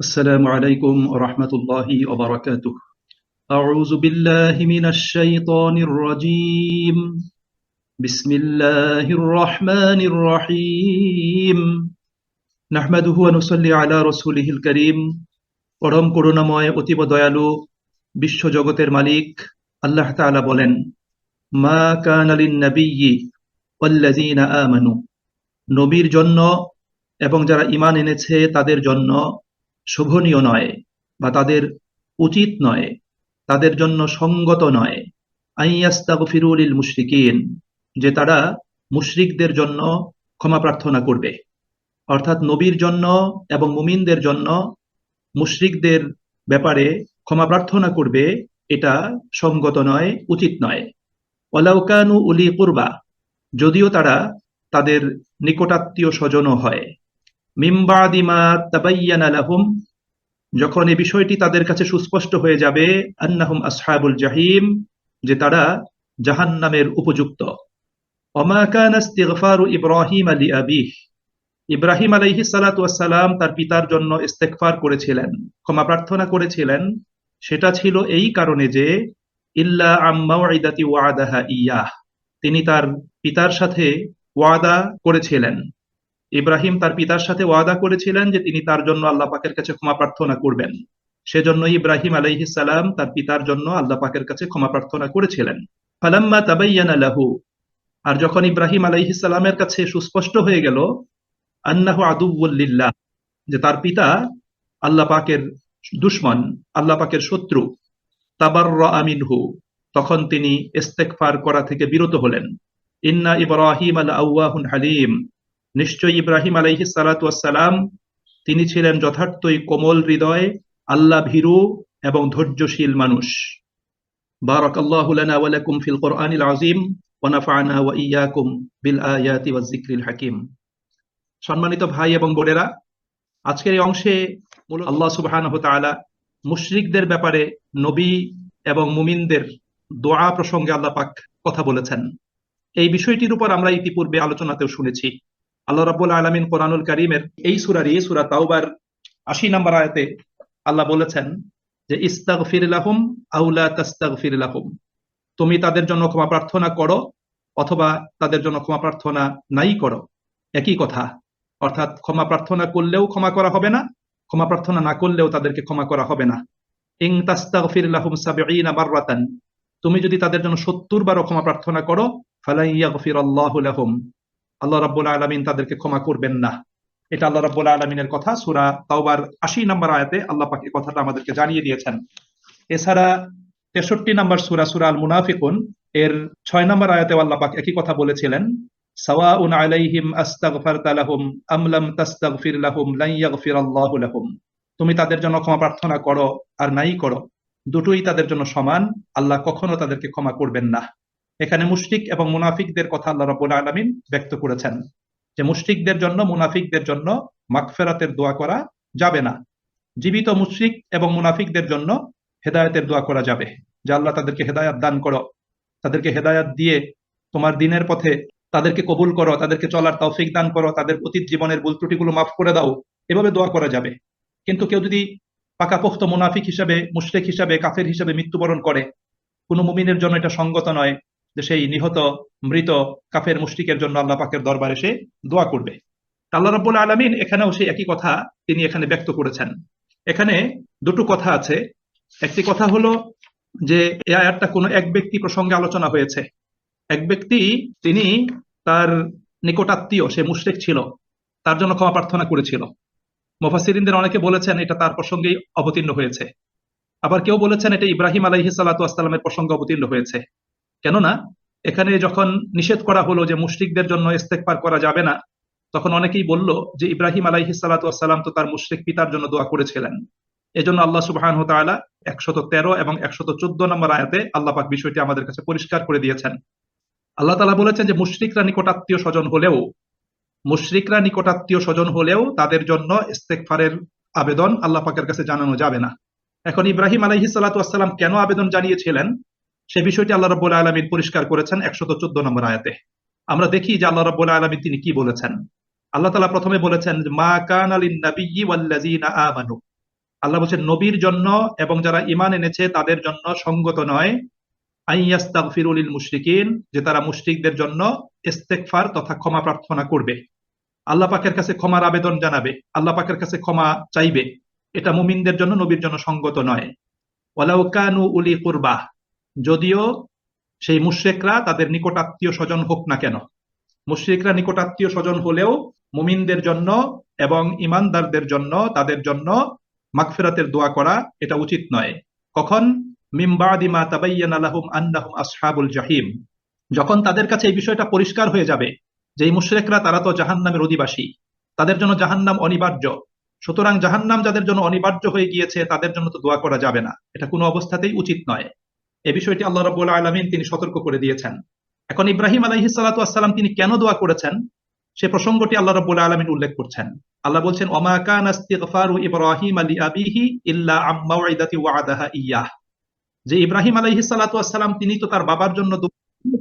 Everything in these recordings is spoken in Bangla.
السلام عليكم ورحمة الله وبركاته أعوذ بالله من الشيطان الرجيم بسم الله الرحمن الرحيم نحمده ونصلي على رسوله الكريم পরম করুণাময় অতীব দয়ালু বিশ্ব জগতের মালিক আল্লাহ তাআলা বলেন মা কানা লিন-নাবিয়্যি ওয়াল্লাযীনা আমানু নবীর জন্য এবং যারা ঈমান এনেছে তাদের জন্য শোভনীয় নয় বা তাদের উচিত নয়, তাদের জন্য সঙ্গত নয়। আইয়াস্তাগফিরু লিল মুশরিকিন, যে তারা মুশরিকদের জন্য ক্ষমা প্রার্থনা করবে। অর্থাৎ নবীর জন্য এবং মুমিনদের জন্য মুশরিকদের ব্যাপারে ক্ষমা প্রার্থনা করবে, এটা সঙ্গত নয়, উচিত নয়। অলাউকানু উলি কুরবা, যদিও তারা তাদের নিকটাত্মীয় স্বজনও হয়। মিম্বাদিমা তাবাইয়ানা লাহুম যখন এই বিষয়টি তাদের কাছে সুস্পষ্ট হয়ে যাবে, আন্নাহুম আসহাবুল জাহিম, যে তারা জাহান্নামের উপযুক্ত। ওমা কানা ইস্তিগফারু ইব্রাহিম আলী আবিহ। ইব্রাহিম আলাইহি সালাতু ওয়াসসালাম তার পিতার জন্য ইস্তেগফার করেছিলেন, ক্ষমা প্রার্থনা করেছিলেন। সেটা ছিল এই কারণে যে, ইল্লা আম্মাউইদাতি ওয়াদাহা ইয়াহ। তিনি তার পিতার সাথে ওয়াদা করেছিলেন। ইব্রাহিম তার পিতার সাথে ওয়াদা করেছিলেন যে তিনি তার জন্য আল্লাহ পাকের কাছে ক্ষমা প্রার্থনা করবেন। সেজন্য ইব্রাহিম আলাইহি সালাম তার পিতার জন্য আল্লাহ পাকের কাছে ক্ষমা প্রার্থনা করেছিলেন। ফালাম্মা তাবাইয়ানা লাহু। আর যখন ইব্রাহিম আলাইহি সালামের কাছে সুস্পষ্ট হয়ে গেল, আন্নাহু আদুউল্লিল্লাহ যে তার পিতা আল্লাহ পাকের দুশ্মন, আল্লাহ পাকের শত্রু, তাবাররা আমিনহু, তখন তিনি ইস্তেগফার করা থেকে বিরত হলেন। ইন্না ইব্রাহিম আল আউয়াহুন হালিম নিশ্চয়ই ইব্রাহিম আলাইহি ওয়াসসালাম, তিনি ছিলেন যথার্থই কোমল হৃদয়, আল্লাহ ভীরু এবং ধৈর্যশীল মানুষ। ফিল কোরআনিল আযীম ওয়া নাফা'না ওয়া ইয়্যাকুম বিল আয়াতি ওয়াজ যিকরিল হাকীম। সম্মানিত ভাই এবং বোনেরা, আজকের এই অংশে আল্লাহ সুবহানাহু তাআলা মুশরিকদের ব্যাপারে নবী এবং মুমিনদের দোয়া প্রসঙ্গে আল্লাহ পাক কথা বলেছেন। এই বিষয়টির উপর আমরা ইতিপূর্বে আলোচনাতেও শুনেছি। আল্লাহ রাব্বুল আলামিন কোরআনুল কারীমের এই সূরারই সূরা তাওবার 80 নম্বর আয়াতে আল্লাহ বলেছেন যে, ইস্তাগফির লাহুম আও লা তাস্তাগফির লাহুম। তুমি তাদের জন্য ক্ষমা প্রার্থনা করো অথবা তাদের জন্য ক্ষমা প্রার্থনা নাই করো। একই কথা, অর্থাৎ ক্ষমা প্রার্থনা করলেও ক্ষমা করা হবে না, ক্ষমা প্রার্থনা না করলেও তাদেরকে ক্ষমা করা হবে না। ইং তাস্তাগফির লাহুম সাবঈনা মাররাতান তুমি যদি তাদের জন্য 70 বারও ক্ষমা প্রার্থনা করো ফালাই ইয়াগফিরাল্লাহু লাহুম। আল্লাহ রাব্বুল আলামিন তাদেরকে ক্ষমা করবেন না। এটা আল্লাহ রাব্বুল আলামিনের কথা, সূরা তাওবার 80 নম্বর আয়াতে আল্লাহ পাক কথাটা আমাদেরকে জানিয়ে দিয়েছেন। এছাড়া 63 নম্বর সুরা সূরা আল মুনাফিকুন এর ছয় নম্বর আয়াতে আল্লাহ পাক একই কথা বলেছিলেন, সাওয়াউন আলাইহিম আস্তাগফারতা লাহুম, আম তাস্তাগফির লাহুম, লান ইয়াগফিরাল্লাহু লাহুম। তুমি তাদের জন্য ক্ষমা প্রার্থনা করো আর নাই করো। দুটোই তাদের জন্য সমান, আল্লাহ কখনো তাদেরকে ক্ষমা করবেন না। এখানে মুশরিক এবং মুনাফিকদের কথা আল্লাহ রাব্বুল আলামিন ব্যক্ত করেছেন যে মুশরিকদের জন্য, মুনাফিকদের জন্য মাগফিরাতের দোয়া করা যাবে না। জীবিত মুশরিক এবং মুনাফিকদের জন্য হেদায়েতের দোয়া করা যাবে। যে আল্লাহ তাদেরকে হেদায়াত দান করো, তাদেরকে হেদায়াত দিয়ে তোমার দিনের পথে তাদেরকে কবুল করো, তাদেরকে চলার তৌফিক দান করো, তাদের অতীত জীবনের ভুল ত্রুটিগুলো মাফ করে দাও, এভাবে দোয়া করা যাবে। কিন্তু কেউ যদি পাকাপোক্ত মুনাফিক হিসাবে, মুশরিক হিসাবে, কাফের হিসাবে মৃত্যুবরণ করে, কোনো মুমিনের জন্য এটা সঙ্গত নয়। যে সেই নিহত মৃত কাফের মুশরিকের জন্য আল্লাহ পাকের দরবারে সে দোয়া করবে। আল্লাহ রাব্বুল আলামিন এখানেও সেই একই কথা তিনি এখানে ব্যক্ত করেছেন। এখানে দুটো কথা আছে। একটি কথা হলো যে এই আয়াতটা কোনো এক ব্যক্তি প্রসঙ্গে আলোচনা হয়েছে। এক ব্যক্তি, তিনি তার নিকটাত্মীয়, সে মুশরিক ছিল, তার জন্য ক্ষমা প্রার্থনা করেছিল। মুফাসসিরিনদের অনেকে বলেছেন এটা তার প্রসঙ্গেই অবতীর্ণ হয়েছে। আবার কেউ বলেছেন এটা ইব্রাহিম আলাইহিস সালাতু ওয়াসসালামের প্রসঙ্গে অবতীর্ণ হয়েছে। কেননা, এখানে যখন নিষেধ করা হলো যে মুশরিকদের জন্য ইস্তেগফার করা যাবে না, তখন অনেকেই বলল যে ইব্রাহিম আলাইহিস সালাতু ওয়াসসালাম তো তার মুশরিক পিতার জন্য দোয়া করেছিলেন। এজন্য আল্লাহ সুবহানাহু ওয়া তাআলা 113 এবং 114 নম্বর আয়াতে আল্লাহ পাক বিষয়টি আমাদের কাছে পরিষ্কার করে দিয়েছেন। আল্লাহ তালা বলেছেন যে মুশরিকরা নিকটাত্মীয় স্বজন হলেও, মুশরিকরা নিকটাত্মীয় স্বজন হলেও তাদের জন্য ইস্তেগফারের আবেদন আল্লাহ পাকের কাছে জানানো যাবে না। এখন ইব্রাহিম আলাইহিস সালাতু কেন আবেদন জানিয়েছিলেন? সে বিষয়টি আল্লাহ রাব্বুল আলামিন পরিষ্কার করেছেন 114 নম্বর আয়াতে। আমরা দেখি যে আল্লাহ রাব্বুল আলামিন তিনি কি বলেছেন। আল্লাহ তাআলা প্রথমে বলেছেন, মা কানা নাবিয়্যি ওয়াল্লাযিনা আমানু। আল্লাহ বলছেন, নবীর জন্য এবং যারা ইমান এনেছে তাদের জন্য সঙ্গত নয়। আইয়াস্তাগফিরুলিল মুশরিকিন, যে তারা মুশরিকদের জন্য ইস্তেগফার তথা ক্ষমা প্রার্থনা করবে। আল্লাহ পাকের কাছে ক্ষমার আবেদন জানাবে, আল্লাহ পাকের কাছে ক্ষমা চাইবে। এটা মুমিনদের জন্য নবীর জন্য সঙ্গত নয়। ওয়ালাউ কানু উলি কুরবা যদিও সেই মুশরিকরা তাদের নিকটাত্মীয় স্বজন হোক না কেন। মুশরিকরা নিকটাত্মীয় স্বজন হলেও মুমিনদের জন্য এবং ইমানদারদের জন্য, তাদের জন্য মাগফিরাতের দোয়া করা এটা উচিত নয়। কখন? মিমবাদিমা তাবাইয়ানা আন্নাহুম আসহাবুল জাহিম। যখন তাদের কাছে এই বিষয়টা পরিষ্কার হয়ে যাবে যে এই মুশরিকরা তারা তো জাহান্নামের অধিবাসী, তাদের জন্য জাহান্নাম অনিবার্য। সুতরাং জাহান্নাম যাদের জন্য অনিবার্য হয়ে গিয়েছে তাদের জন্য তো দোয়া করা যাবে না। এটা কোনো অবস্থাতেই উচিত নয়। এ বিষয়টি আল্লাহ রাব্বুল আলামিন তিনি সতর্ক করে দিয়েছেন। এখন ইব্রাহিম আলাইহিস সালাতু ওয়াসসালাম তিনি কেন দোয়া করেছেন? সে প্রসঙ্গটি আল্লাহ রাব্বুল আলামিন উল্লেখ করছেন। আল্লাহ বলছেন ইব্রাহিম যে ইব্রাহিম আলাইহিস সালাতু ওয়াসসালাম তিনি তো তার বাবার জন্য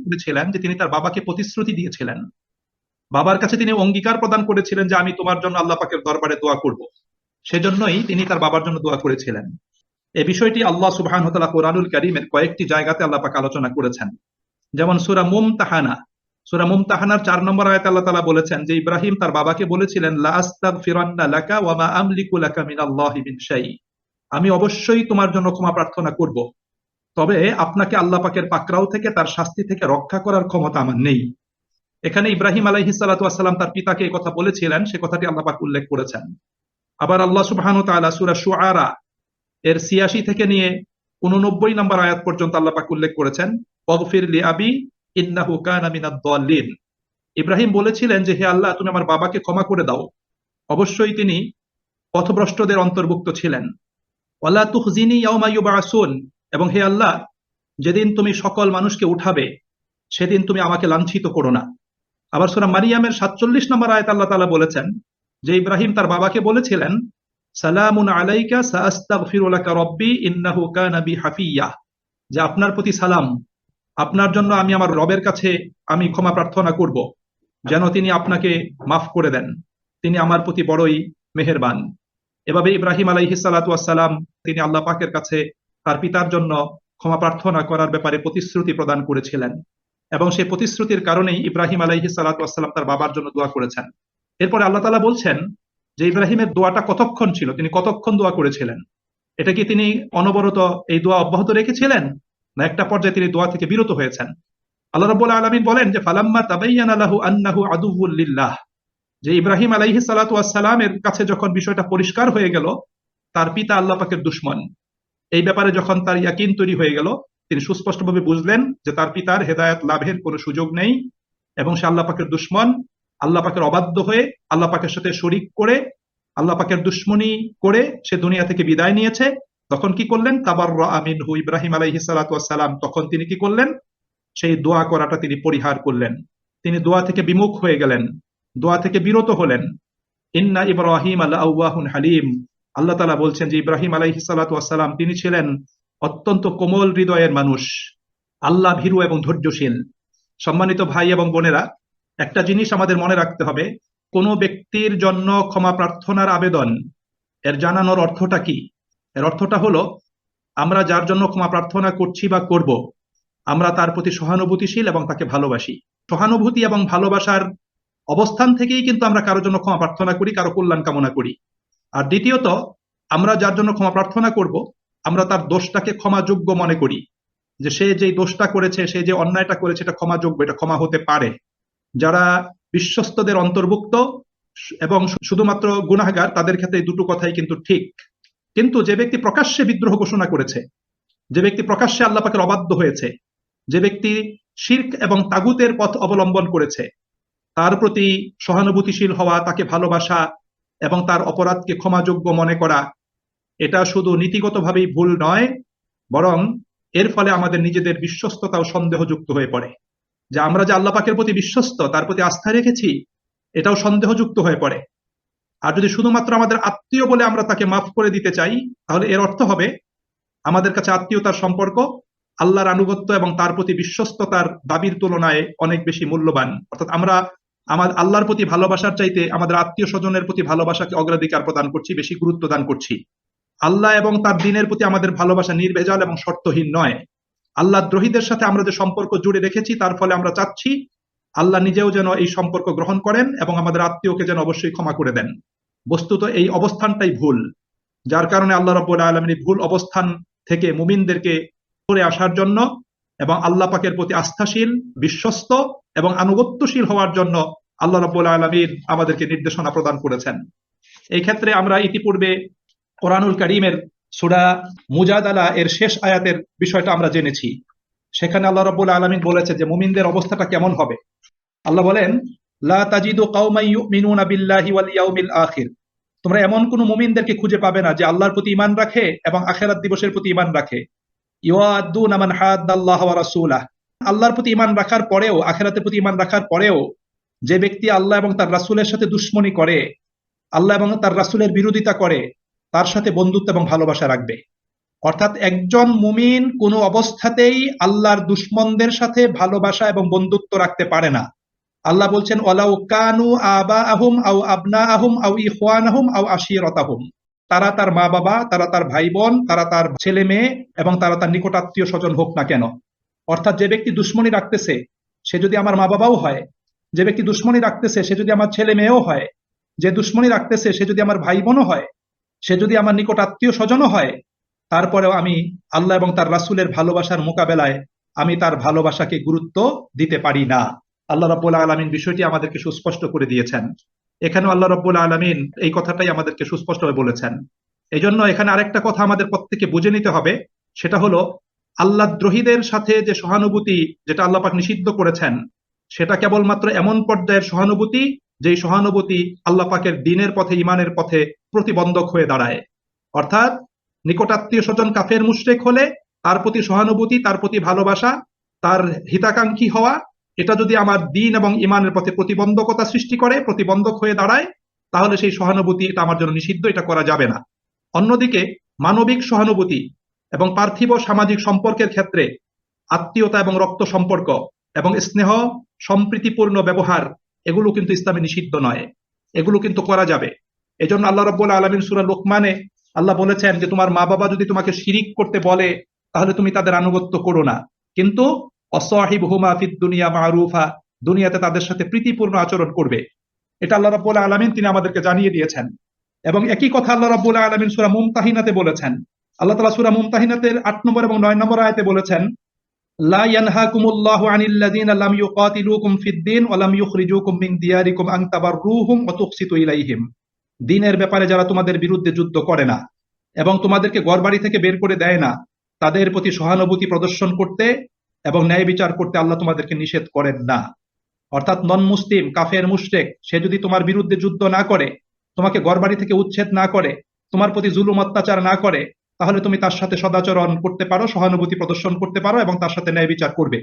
করেছিলেন, যে তিনি তার বাবাকে প্রতিশ্রুতি দিয়েছিলেন। বাবার কাছে তিনি অঙ্গীকার প্রদান করেছিলেন যে আমি তোমার জন্য আল্লাহ পাকের দরবারে দোয়া করব। সেজন্যই তিনি তার বাবার জন্য দোয়া করেছিলেন। এই বিষয়টি আল্লাহ সুবহান হতালা কোরআনুল করিমের কয়েকটি জায়গাতে আল্লাহ পাক আলোচনা করেছেন। যেমন সুরা মুমতাহানা। সুরা মুমতাহানার চার নম্বর আয়াতে আল্লাহ তাআলা বলেছেন যে ইব্রাহিম তার বাবাকে বলেছিলেন আমি অবশ্যই তোমার জন্য ক্ষমা প্রার্থনা করব। তবে আপনাকে আল্লাহ পাকের পাকরাও থেকে, তার শাস্তি থেকে রক্ষা করার ক্ষমতা আমার নেই। এখানে ইব্রাহিম আলাইহিস সালাতু ওয়াসসালাম তার পিতাকে এই কথা বলেছিলেন, সে কথাটি আল্লাহ পাক উল্লেখ করেছেন। আবার আল্লাহ সুবহানাহু ওয়া তাআলা সূরা শুআরা এর 86 থেকে নিয়ে 89 নম্বর আয়াত পর্যন্ত আল্লাহ পাক উল্লেখ করেছেন, ওয়াগফির লি আবি, ইন্নাহু কানা মিনাদ ইব্রাহিম বলেছিলেন যে, হে আল্লাহ, তুমি আমার বাবাকে ক্ষমা করে দাও। অবশ্যই তিনি পথভ্রষ্টদের অন্তর্ভুক্ত ছিলেন। তুখজিনি ইয়াউমা ইউবাসুন। এবং, হে আল্লাহ, যেদিন তুমি সকল মানুষকে উঠাবে, সেদিন তুমি আমাকে লাঞ্ছিত করো না। আবার সোনা মারিয়ামের 47 নম্বর আয়াত আল্লাহ তালা বলেছেন যে, ইব্রাহিম তার বাবাকে বলেছিলেন আলাইকা রব্বি ইন্নাহু হাফিয়া। যে আপনার প্রতি সালাম। আপনার জন্য আমি আমার রবের কাছে আমি ক্ষমা প্রার্থনা করব, যেন তিনি আপনাকে মাফ করে দেন। তিনি আমার প্রতি বড়ই মেহেরবান। এভাবে ইব্রাহিম আলাইহি সালাতু ওয়াসসালাম তিনি আল্লাহ পাকের কাছে তার পিতার জন্য ক্ষমা প্রার্থনা করার ব্যাপারে প্রতিশ্রুতি প্রদান করেছিলেন। এবং সেই প্রতিশ্রুতির কারণেই ইব্রাহিম আলাইহি সালাতু ওয়াসসালাম তার বাবার জন্য দোয়া করেছেন। এরপরে আল্লাহ তালা বলছেন যে ইব্রাহিমের দোয়াটা কতক্ষণ ছিল? তিনি কতক্ষণ দোয়া করেছিলেন? এটা কি তিনি অনবরত এই দোয়া অব্যাহত রেখেছিলেন? না একটা পর্যায়ে তিনি দোয়া থেকে বিরত হয়েছেন? আল্লাহ রাব্বুল আলামিন বলেন যে, ফালাম্মা তাবাইয়ানা লাহু আন্নাহু আদুউল লিল্লাহ। যে ইব্রাহিম আলাইহিস সালাতু ওয়াসসালামের কাছে যখন বিষয়টা পরিষ্কার হয়ে গেল, তার পিতা আল্লাহ পাকের দুশমন। এই ব্যাপারে যখন তার ইয়াকিন তৈরি হয়ে গেল, তিনি সুস্পষ্টভাবে বুঝলেন যে তার পিতার হেদায়েত লাভের কোনো সুযোগ নেই এবং সে আল্লাহ পাকের দুশমন। আল্লাহ পাকের অবাধ্য হয়ে, আল্লাহ পাকের সাথে শরিক করে, আল্লাহ পাকের দুশ্মনী করে সে দুনিয়া থেকে বিদায় নিয়েছে। তখন কি করলেন? তাবার আমিন হু ইব্রাহিম আলাইহি সালাম তখন তিনি কি করলেন? সেই দোয়া করাটা তিনি পরিহার করলেন। তিনি দোয়া থেকে বিমুখ হয়ে গেলেন। দোয়া থেকে বিরত হলেন। ইন্না ইব্রাহিম আল্লাহ হালিম। আল্লাহ তালা বলছেন যে ইব্রাহিম আলাইহি সালাম তিনি ছিলেন অত্যন্ত কোমল হৃদয়ের মানুষ। আল্লাহ ভীরু এবং ধৈর্যশীল। সম্মানিত ভাই এবং বোনেরা একটা জিনিস আমাদের মনে রাখতে হবে, কোনো ব্যক্তির জন্য ক্ষমা প্রার্থনার আবেদন, এর জানানোর অর্থটা কি? এর অর্থটা হলো, আমরা যার জন্য ক্ষমা প্রার্থনা করছি বা করব, আমরা তার প্রতি সহানুভূতিশীল এবং তাকে ভালোবাসি। সহানুভূতি এবং ভালোবাসার অবস্থান থেকেই কিন্তু আমরা কারোর জন্য ক্ষমা প্রার্থনা করি, কারও কল্যাণ কামনা করি। আর দ্বিতীয়ত, আমরা যার জন্য ক্ষমা প্রার্থনা করব, আমরা তার দোষটাকে ক্ষমাযোগ্য মনে করি। যে সে যে দোষটা করেছে, সে যে অন্যায়টা করেছে, এটা ক্ষমাযোগ্য, এটা ক্ষমা হতে পারে। যারা বিশ্বস্তদের অন্তর্ভুক্ত এবং শুধুমাত্র গুনাহগার, তাদের ক্ষেত্রে দুটো কথাই কিন্তু ঠিক। কিন্তু যে ব্যক্তি প্রকাশ্যে বিদ্রোহ ঘোষণা করেছে, যে ব্যক্তি প্রকাশ্যে আল্লাহ পাকের অবাধ্য হয়েছে, যে ব্যক্তি শির্ক এবং তাগুতের পথ অবলম্বন করেছে, তার প্রতি সহানুভূতিশীল হওয়া, তাকে ভালোবাসা এবং তার অপরাধকে ক্ষমাযোগ্য মনে করা, এটা শুধু নীতিগতভাবেই ভুল নয়, বরং এর ফলে আমাদের নিজেদের বিশ্বস্ততাও সন্দেহযুক্ত হয়ে পড়ে। যে আমরা যে আল্লাহ পাকের প্রতি বিশ্বস্ত, তার প্রতি আস্থা রেখেছি, এটাও সন্দেহযুক্ত হয়ে পড়ে। আর যদি শুধুমাত্র আমাদের আত্মীয় বলে আমরা তাকে মাফ করে দিতে চাই, তাহলে এর অর্থ হবে, আমাদের কাছে আত্মীয়তার সম্পর্ক, আল্লাহর আনুগত্য এবং তার প্রতি বিশ্বস্ততার দাবির তুলনায় অনেক বেশি মূল্যবান। অর্থাৎ আমরা আমার আল্লাহর প্রতি ভালোবাসার চাইতে আমাদের আত্মীয় স্বজনের প্রতি ভালোবাসাকে অগ্রাধিকার প্রদান করছি, বেশি গুরুত্ব দান করছি। আল্লাহ এবং তার দিনের প্রতি আমাদের ভালোবাসা নির্ভেজাল এবং শর্তহীন নয়। আল্লাহ দ্রোহীদের সাথে আমরা যে সম্পর্ক জুড়ে রেখেছি, তার ফলে আমরা চাচ্ছি আল্লাহ নিজেও যেন এই সম্পর্ক গ্রহণ করেন এবং আমাদের আত্মীয়কে যেন অবশ্যই ক্ষমা করে দেন। বস্তুত এই অবস্থানটাই ভুল। যার কারণে আল্লাহ রব্বুল আলমিন এই ভুল অবস্থান থেকে মুমিনদেরকে করে আসার জন্য এবং আল্লাহ পাকের প্রতি আস্থাশীল, বিশ্বস্ত এবং আনুগত্যশীল হওয়ার জন্য আল্লাহ রব্বুল আলমীর আমাদেরকে নির্দেশনা প্রদান করেছেন। এই ক্ষেত্রে আমরা ইতিপূর্বে কোরআনুল করিমের সুরা মুজাদালা এর শেষ আয়াতের বিষয়টা আমরা জেনেছি। সেখানে আল্লাহ রব্বুল আলমিন বলেছে যে, মুমিনদের অবস্থাটা কেমন হবে? আল্লাহ বলেন, লা তাজিদু কাউমাই ইউমিনুনা বিল্লাহি ওয়াল ইয়াউমিল আখির। তোমরা এমন কোন মুমিনদেরকে খুঁজে পাবে না যে আল্লাহর প্রতি ঈমান রাখে এবং আখেরাত দিবসের প্রতি ঈমান রাখে। ইউআদুনা মান হাদ্দাল্লাহ ওয়া রাসূলাহ। আল্লাহর প্রতি ঈমান রাখার পরেও, আখেরাতের প্রতি ঈমান রাখার পরেও যে ব্যক্তি আল্লাহ এবং তার রাসূলের সাথে দুশ্মনী করে, আল্লাহ এবং তার রাসূলের বিরোধিতা করে তার সাথে বন্ধুত্ব এবং ভালোবাসা রাখবে। অর্থাৎ একজন মুমিন কোনো অবস্থাতেই আল্লাহর দুশ্মনদের সাথে ভালোবাসা এবং বন্ধুত্ব রাখতে পারে না। আল্লাহ বলছেন, ওয়ালাউ কানু আবা আহুম আউ আবনা আহুম আউ ইখওয়ান আহুম আউ আশিরতাহুম। তারা তার মা বাবা তারা তার ভাই বোন তারা তার ছেলে মেয়ে এবং তারা তার নিকটাত্মীয় স্বজন হোক না কেন। অর্থাৎ যে ব্যক্তি দুশ্মনী রাখতেছে, সে যদি আমার মা বাবাও হয়, যে ব্যক্তি দুশ্মনী রাখতেছে, সে যদি আমার ছেলে মেয়েও হয়, যে দুশ্মনী রাখতেছে, সে যদি আমার ভাই বোনও হয় সে যদি আমার নিকট আত্মীয় স্বজনও হয়, তারপরেও আমি আল্লাহ এবং তার রাসুলের ভালোবাসার মোকাবেলায় আমি তার ভালোবাসাকে গুরুত্ব দিতে পারি না। আল্লাহ রব্বুল আলমিন বিষয়টি আমাদেরকে সুস্পষ্ট করে দিয়েছেন। এখানেও আল্লাহ রব্বুল আলমিন এই কথাটাই আমাদেরকে সুস্পষ্টভাবে বলেছেন। এই জন্য এখানে আরেকটা কথা আমাদের প্রত্যেকে বুঝে নিতে হবে, সেটা হলো আল্লাহ দ্রোহীদের সাথে যে সহানুভূতি যেটা আল্লাহ পাক নিষিদ্ধ করেছেন, সেটা কেবলমাত্র এমন পর্যায়ের সহানুভূতি যেই সহানুভূতি আল্লাহ পাকের দিনের পথে, ইমানের পথে প্রতিবন্ধক হয়ে দাঁড়ায়। অর্থাৎ নিকটাত্মীয় স্বজন কাফের মুশরেক হলে তার প্রতি সহানুভূতি, তার প্রতি ভালোবাসা, তার হিতাকাঙ্ক্ষী হওয়া, এটা যদি আমার দিন এবং ইমানের পথে প্রতিবন্ধকতা সৃষ্টি করে, প্রতিবন্ধক হয়ে দাঁড়ায়, তাহলে সেই সহানুভূতি, এটা আমার জন্য নিষিদ্ধ, এটা করা যাবে না। অন্যদিকে মানবিক সহানুভূতি এবং পার্থিব সামাজিক সম্পর্কের ক্ষেত্রে আত্মীয়তা এবং রক্ত সম্পর্ক এবং স্নেহ সম্প্রীতিপূর্ণ ব্যবহার এগুলো কিন্তু ইসলামে নিষিদ্ধ নয়। এগুলো কিন্তু করা যাবে। এজন্য আল্লাহ রব্বুল আলমিন সুরা লোকমানে আল্লাহ বলেছেন যে, তোমার মা বাবা যদি তোমাকে শিরিক করতে বলে, তাহলে তুমি তাদের আনুগত্য করো না। কিন্তু অসহিব হুমা ফিদ দুনিয়া মারুফা, দুনিয়াতে তাদের সাথে প্রীতিপূর্ণ আচরণ করবে। এটা আল্লাহ রাব্বুল আলামিন তিনি আমাদেরকে জানিয়ে দিয়েছেন। এবং একই কথা আল্লাহ রাব্বুল আলামিন সূরা মুমতাহিনাতে বলেছেন। আল্লাহ তালা সূরা মুমতাহিনাতের আট নম্বর এবং নয় নম্বর আয়তে বলেছেন ইয়ানহাকুমুল্লাহু আনিল্লাযিনা লাম ইউকাতিলুকুম ফিদ-দীন ওয়া লাম ইউখরিজুকুম মিন দিয়ারিকুম আন তাবাররুহুম ওয়া তুকসিতু ইলাইহিম দিনের ব্যাপারে যারা তোমাদের বিরুদ্ধে যুদ্ধ করে না এবং তোমাদেরকে ঘরবাড়ি থেকে বের করে দেয় না, তাদের প্রতি সহানুভূতি প্রদর্শন করতে এবং ন্যায় বিচার করতে আল্লাহ তোমাদেরকে নিষেধ করেন না। অর্থাৎ নন মুসলিম কাফের, মুশরেক, সে যদি তোমার বিরুদ্ধে যুদ্ধ না করে, তোমাকে ঘরবাড়ি থেকে উচ্ছেদ না করে, তোমার প্রতি জুলুম, অত্যাচার না করে তাহলে তুমি তার সাথে সদাচরণ করতে পারো, সহানুভূতি প্রদর্শন করতে পারো এবং তার সাথে ন্যায় বিচার করবে।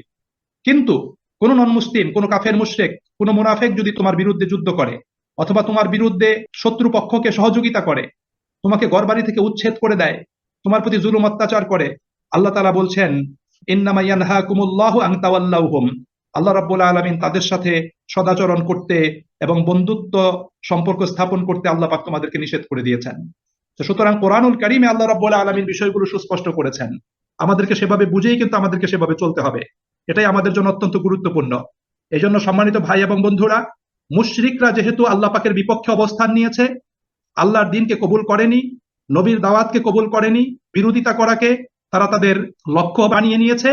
কিন্তু কোন নন মুসলিম কোন কাফের মুশরেক, কোন মুনাফেক যদি তোমার বিরুদ্ধে যুদ্ধ করে অথবা তোমার বিরুদ্ধে শত্রু পক্ষকে সহযোগিতা করে, তোমাকে ঘরবাড়ি থেকে উচ্ছেদ করে দেয়, তোমার প্রতি জুলুম অত্যাচার করে, আল্লাহ তালা বলছেন আল্লাহ রাব্বুল আলমিন তাদের সাথে সদাচরণ করতে এবং বন্ধুত্ব সম্পর্ক স্থাপন করতে আল্লাহ পাক তোমাদেরকে নিষেধ করে দিয়েছেন। তো সুতরাং কোরআনুল কারিমে আল্লাহ রাব্বুল আলমিন বিষয়গুলো সুস্পষ্ট করেছেন। আমাদেরকে সেভাবে বুঝেই কিন্তু আমাদেরকে সেভাবে চলতে হবে। এটাই আমাদের জন্য অত্যন্ত গুরুত্বপূর্ণ। এই জন্য সম্মানিত ভাই এবং বন্ধুরা, মুশরিকরা যেহেতু আল্লাহ পাকের বিপক্ষে অবস্থান নিয়েছে, আল্লাহর দিনকে কবুল করেনি, নবীর দাওয়াতকে কবুল করেনি, বিরোধিতা করাকে তারা তাদের লক্ষ্য বানিয়ে নিয়েছে,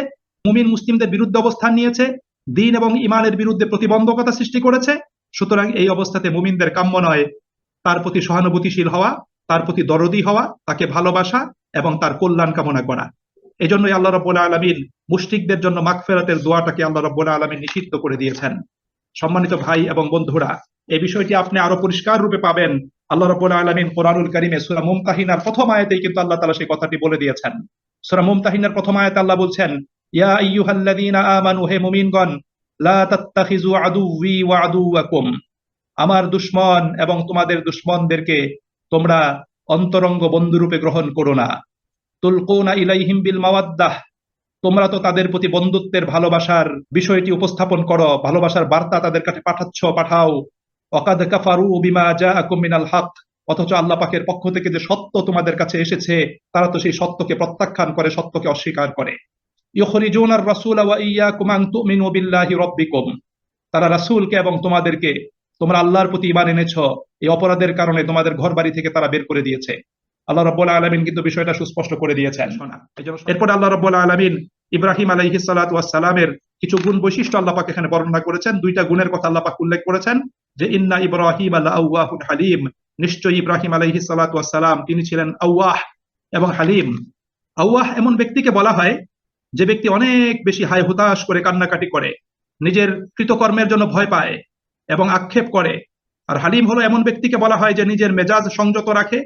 মুমিন মুসলিমদের বিরুদ্ধে অবস্থান নিয়েছে, দিন এবং ইমানের বিরুদ্ধে প্রতিবন্ধকতা সৃষ্টি করেছে, সুতরাং এই অবস্থাতে মুমিনদের কাম্য নয়, তার প্রতি সহানুভূতিশীল হওয়া। তার প্রতি দরদি হওয়া, তাকে ভালোবাসা এবং তার কল্যাণ কামনা করা। এই জন্যই আল্লাহ রব্বুল আলমিন মুশরিকদের জন্য মাগফেরাতের দোয়াটাকে আল্লাহ রব্বুল আলমিন নিষিদ্ধ করে দিয়েছেন। সম্মানিত ভাই এবং বন্ধুরা, এই বিষয়টি আপনি আরও পরিষ্কার রূপে পাবেন। আল্লাহ রব্বুল আলমিন কোরআনুল করিমে সুরা মুমতাহিনার প্রথম আয়াতেই কিন্তু আল্লাহ তালা সেই কথাটি বলে দিয়েছেন। সুরা মুমতাহিনার প্রথম আয়াতে আল্লাহ বলছেন, ইয়া আইয়ুহাল্লাযীনা আমানু, হে মুমিনগণ, লা তাত্তাখিযু আদুওয়ি ওয়া আদুওয়াকুম। আমার দুশমন এবং তোমাদের দুশমনদেরকে তোমরা অন্তরঙ্গ বন্ধুরূপে গ্রহণ করো না। তুলকুনা ইলাইহিম বিল মাওয়াদ্দাহ, তোমরা তো তাদের প্রতি বন্ধুত্বের ভালোবাসার বিষয়টি উপস্থাপন করো, ভালোবাসার বার্তা তাদের কাছে পাঠাচ্ছ, পাঠাও। অকাদ কাফারু বিমা জাআকুম মিনাল হক, অথচ আল্লাহ পাকের পক্ষ থেকে যে সত্য তোমাদের কাছে এসেছে, তারা তো সেই সত্যকে প্রত্যাখ্যান করে, সত্যকে অস্বীকার করে। ইউখরিজুনার রাসূল ওয়া ইয়াকুম আন তুমিনু বিল্লাহি তারা রাসূলকে এবং তোমাদেরকে তোমরা আল্লাহর প্রতি ঈমান এনেছো এই অপরাধের কারণে তোমাদের ঘর বাড়ি থেকে তারা বের করে দিয়েছে। আল্লাহ রাব্বুল আলামিন কিন্তু বিষয়টা সুস্পষ্ট করে দিয়েছেন। এরপর আল্লাহ রাব্বুল আলামিন ইব্রাহিম আলাইহিস সালাতু ওয়াস সালামের কিছু গুণ বৈশিষ্ট্য আল্লাহ পাক এখানে বর্ণনা করেছেন। দুইটা গুণের কথা আল্লাহ পাক উল্লেখ করেছেন যে ইন্না ইব্রাহিম লাআওয়াহুন হালিম নিশ্চয়ই ইব্রাহিম আলাইহিস সালাতু ওয়াস সালাম তিনি ছিলেন আওয়াহ এবং হালিম। আওয়াহ এমন ব্যক্তিকে বলা হয় যে ব্যক্তি অনেক বেশি হায় হুতাশ করে কান্নাকাটি করে নিজের কৃতকর্মের জন্য ভয় পায় এবং আক্ষেপ করে। আর হালিম হলো এমন ব্যক্তিকে বলা হয় যে নিজের মেজাজ সংযত রাখে,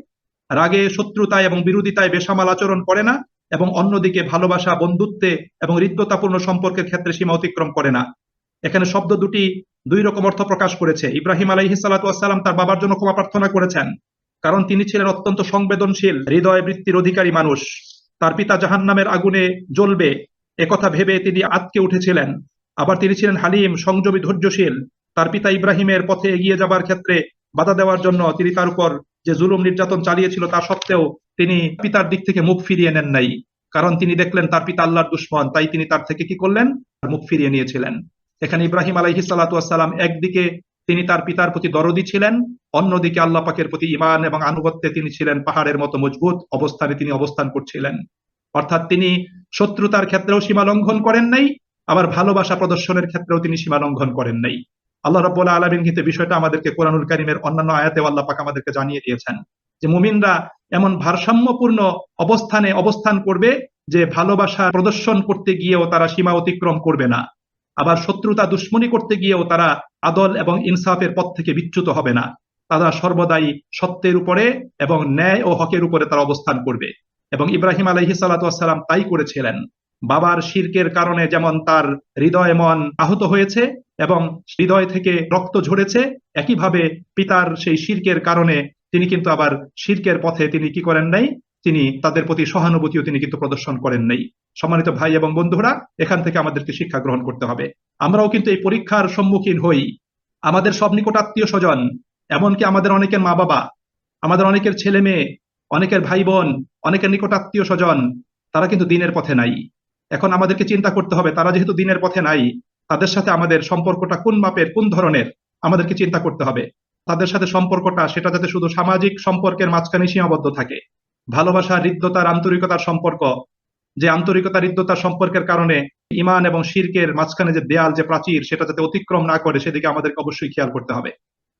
রাগে, শত্রুতায় এবং বিরোধিতায় বেসামাল আচরণ করে না এবং অন্যদিকে ভালোবাসা, বন্ধুত্বে এবং হৃদ্যতাপূর্ণ সম্পর্কের ক্ষেত্রে সীমা অতিক্রম করে না। এখানে শব্দ দুটি দুই রকম অর্থ প্রকাশ করেছে। ইব্রাহিম আলাইহিস সালাম তার বাবার জন্য ক্ষমা প্রার্থনা করেছেন, কারণ তিনি ছিলেন অত্যন্ত সংবেদনশীল, হৃদয় বৃত্তির অধিকারী মানুষ। তার পিতা জাহান্নামের আগুনে জ্বলবে একথা ভেবে তিনি আতকে উঠেছিলেন। আবার তিনি ছিলেন হালিম, সংযমী, ধৈর্যশীল তার পিতা ইব্রাহিমের পথে এগিয়ে যাবার ক্ষেত্রে বাধা দেওয়ার জন্য তিনি তার উপর যে জুলুম নির্যাতন চালিয়েছিল তা সত্ত্বেও তিনি পিতার দিক থেকে মুখ ফিরিয়ে নেন নাই। কারণ তিনি দেখলেন তার পিতা আল্লাহর দুশ্মন, তাই তিনি তার থেকে কি করলেন? মুখ ফিরিয়ে নিয়েছিলেন। এখানে ইব্রাহিম আলাইহি সালাম একদিকে তিনি তার পিতার প্রতি দরদি ছিলেন, অন্যদিকে আল্লাহ পাকের প্রতি ইমান এবং আনুগত্যে তিনি ছিলেন পাহাড়ের মতো মজবুত অবস্থানে তিনি অবস্থান করছিলেন। অর্থাৎ তিনি শত্রুতার ক্ষেত্রেও সীমা লঙ্ঘন করেন নাই, আবার ভালোবাসা প্রদর্শনের ক্ষেত্রেও তিনি সীমা লঙ্ঘন করেন নাই। আল্লাহ রব্বুল আলমিন কিন্তু বিষয়টা আমাদেরকে কোরআনুল কারিমের অন্যান্য আয়াতে আল্লাহ পাক আমাদেরকে জানিয়ে দিয়েছেন যে মুমিনরা এমন ভারসাম্যপূর্ণ অবস্থানে অবস্থান করবে যে ভালোবাসা প্রদর্শন করতে গিয়েও তারা সীমা অতিক্রম করবে না। আবার শত্রুতা দুশ্মনী করতে গিয়েও তারা আদল এবং ইনসাফের পথ থেকে বিচ্যুত হবে না। তারা সর্বদাই সত্যের উপরে এবং ন্যায় ও হকের উপরে তারা অবস্থান করবে। এবং ইব্রাহিম আলহি সাল্লাম তাই করেছিলেন। বাবার শির্কের কারণে যেমন তার হৃদয় মন আহত হয়েছে এবং হৃদয় থেকে রক্ত ঝরেছে, একইভাবে পিতার সেই শির্কের কারণে তিনি কিন্তু আবার শির্কের পথে তিনি কি করেন নাই? তিনি তাদের প্রতি সহানুভূতিও তিনি কিন্তু প্রদর্শন করেন নাই। সম্মানিত ভাই এবং বন্ধুরা, এখান থেকে আমাদেরকে শিক্ষা গ্রহণ করতে হবে। আমরাও কিন্তু এই পরীক্ষার সম্মুখীন হই। আমাদের সব নিকট আত্মীয় স্বজন, এমনকি আমাদের অনেকের মা বাবা আমাদের অনেকের ছেলে মেয়ে অনেকের ভাই বোন অনেকের নিকট আত্মীয় স্বজন, তারা কিন্তু দিনের পথে নাই। এখন আমাদেরকে চিন্তা করতে হবে, তারা যেহেতু দিনের পথে নাই, তাদের সাথে আমাদের সম্পর্কটা কোন মাপের, কোন ধরনের, আমাদেরকে চিন্তা করতে হবে। তাদের সাথে সম্পর্কটা, সেটা যাতে শুধু সামাজিক সম্পর্কের মাঝখানে সীমাবদ্ধ থাকে। ভালোবাসা, হৃদ্যতার, আন্তরিকতার সম্পর্ক, যে আন্তরিকতা, হৃদ্যতার সম্পর্কের কারণে ইমান এবং শির্কের মাঝখানে যে দেয়াল, যে প্রাচীর, সেটা যাতে অতিক্রম না করে, সেদিকে আমাদেরকে অবশ্যই খেয়াল করতে হবে।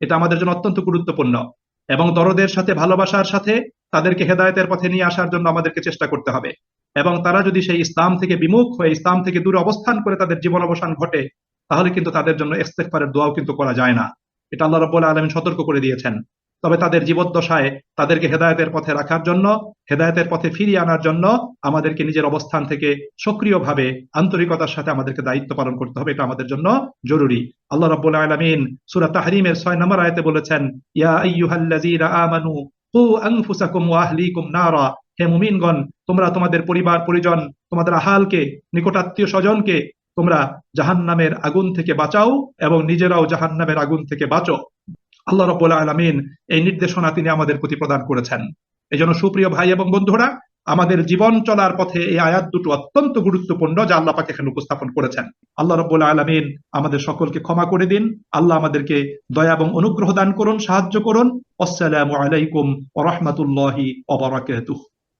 এটা আমাদের জন্য অত্যন্ত গুরুত্বপূর্ণ। এবং দরদের সাথে, ভালোবাসার সাথে তাদেরকে হেদায়তের পথে নিয়ে আসার জন্য আমাদেরকে চেষ্টা করতে হবে। এবং তারা যদি সেই ইসলাম থেকে বিমুখ হয়ে ইসলাম থেকে দূরে অবস্থান করে তাদের জীবন অবসান ঘটে, তাহলে কিন্তু তাদের জন্য ইস্তেকফারের দোয়াও কিন্তু করা যায় না। এটা আল্লাহ রব্বুল আলমিন সতর্ক করে দিয়েছেন। তবে তাদের জীবদ্দশায় তাদেরকে হেদায়তের পথে রাখার জন্য, হেদায়তের পথে ফিরিয়ে আনার জন্য আমাদেরকে নিজের অবস্থান থেকে সক্রিয়ভাবে, আন্তরিকতার সাথে আমাদেরকে দায়িত্ব পালন করতে হবে, এটা আমাদের জন্য জরুরি। আল্লাহ রব্বুল আলমিন সুরা তাহরিমের ছয় নম্বর আয়তে বলেছেন, ইয়া আমানু হে মুমিনগণ, তোমরা তোমাদের পরিবার, পরিজন, তোমাদের আহালকে, নিকটাত্মীয় স্বজনকে, তোমরা জাহান্নামের আগুন থেকে বাঁচাও এবং নিজেরাও জাহান্নামের আগুন থেকে বাঁচো। আল্লাহ রব্বুল আলমিন এই নির্দেশনা তিনি আমাদের প্রতি প্রদান করেছেন। এই জন্য সুপ্রিয় ভাই এবং বন্ধুরা, আমাদের জীবন চলার পথে এই আয়াত দুটো অত্যন্ত গুরুত্বপূর্ণ যা আল্লাহ পাকে এখানে উপস্থাপন করেছেন। আল্লাহ রব্বুল আলমিন আমাদের সকলকে ক্ষমা করে দিন। আল্লাহ আমাদেরকে দয়া এবং অনুগ্রহ দান করুন, সাহায্য করুন। আসসালামু আলাইকুম ওরহমতুল্লাহি ওবরাকাতুহ